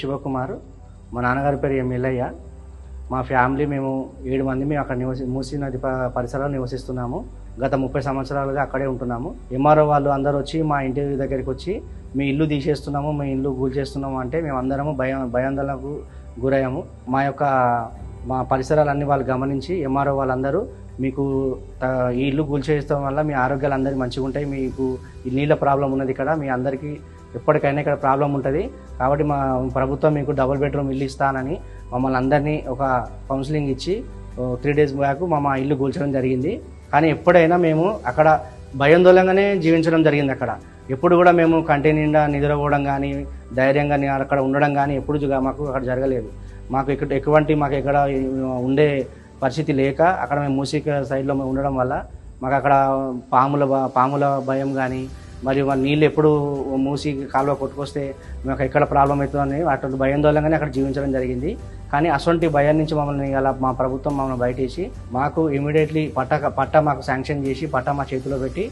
శివకుమార్ మా నాన్నగారి పేరు ఎం ఎల్లయ్య. మా ఫ్యామిలీ మేము ఏడు మంది మేము అక్కడ నివసి మూసీ నది పరిసరాలు నివసిస్తున్నాము. గత ముప్పై సంవత్సరాలుగా అక్కడే ఉంటున్నాము. ఎంఆర్ఓ వాళ్ళు అందరూ వచ్చి మా ఇంటి దగ్గరికి వచ్చి మీ ఇల్లు తీసేస్తున్నాము మీ ఇల్లు గూల్ చేస్తున్నాము అంటే మేము అందరము భయం భయాందోళనకు గురయ్యాము. మా యొక్క మా పరిసరాలన్నీ వాళ్ళు గమనించి ఎంఆర్ఓ వాళ్ళందరూ మీకు ఈ ఇల్లు గూల్ వల్ల మీ ఆరోగ్యాలు అందరికీ మంచిగా ఉంటాయి మీకు నీళ్ళ ప్రాబ్లం ఉన్నది ఇక్కడ మీ అందరికీ ఎప్పటికైనా ఇక్కడ ప్రాబ్లం ఉంటుంది. కాబట్టి మా ప్రభుత్వం మీకు డబుల్ బెడ్రూమ్ ఇల్లు ఇస్తానని మమ్మల్ని అందరినీ ఒక కౌన్సిలింగ్ ఇచ్చి త్రీ డేస్ బ్యాక్ మా ఇల్లు కూల్చడం జరిగింది. కానీ ఎప్పుడైనా మేము అక్కడ భయాందోళనగానే జీవించడం జరిగింది అక్కడ. ఎప్పుడు కూడా మేము కంటి నిండా నిద్రపోవడం కానీ ధైర్యంగా అక్కడ ఉండడం కానీ ఎప్పుడు మాకు అక్కడ జరగలేదు. మాకు ఇక్కడ ఎటువంటి మాకు ఎక్కడ ఉండే పరిస్థితి లేక అక్కడ మేము మూసిక సైడ్లో మేము ఉండడం వల్ల మాకు అక్కడ పాముల పాముల భయం కానీ మరియు నీళ్ళు ఎప్పుడు మూసి కాలువ కొట్టుకొస్తే మాకు ఎక్కడ ప్రాబ్లం అవుతుందని అటువంటి భయాందోళనగానే అక్కడ జీవించడం జరిగింది. కానీ అటువంటి భయం నుంచి మమ్మల్ని అలా మా ప్రభుత్వం మమ్మల్ని బయటేసి మాకు ఇమీడియట్లీ పట్ట పట్ట మాకు శాంక్షన్ చేసి పట్ట మా చేతిలో పెట్టి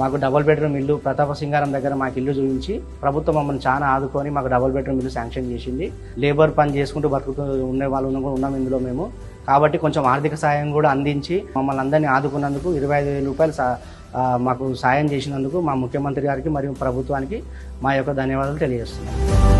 మాకు డబుల్ బెడ్రూమ్ ఇల్లు ప్రతాప సింగారం దగ్గర మాకు ఇల్లు చూపించి ప్రభుత్వం మమ్మల్ని చాలా ఆదుకొని మాకు డబుల్ బెడ్రూమ్ ఇల్లు శాంక్షన్ చేసింది. లేబర్ పని చేసుకుంటూ బతుకుతూ ఉండే వాళ్ళు కూడా ఉన్నాం ఇందులో మేము. కాబట్టి కొంచెం ఆర్థిక సాయం కూడా అందించి మమ్మల్ని అందరినీ ఆదుకున్నందుకు ఇరవై ఐదు వేల రూపాయలు మాకు సాయం చేసినందుకు మా ముఖ్యమంత్రి గారికి మరియు ప్రభుత్వానికి మా యొక్క ధన్యవాదాలు తెలియజేస్తున్నాం.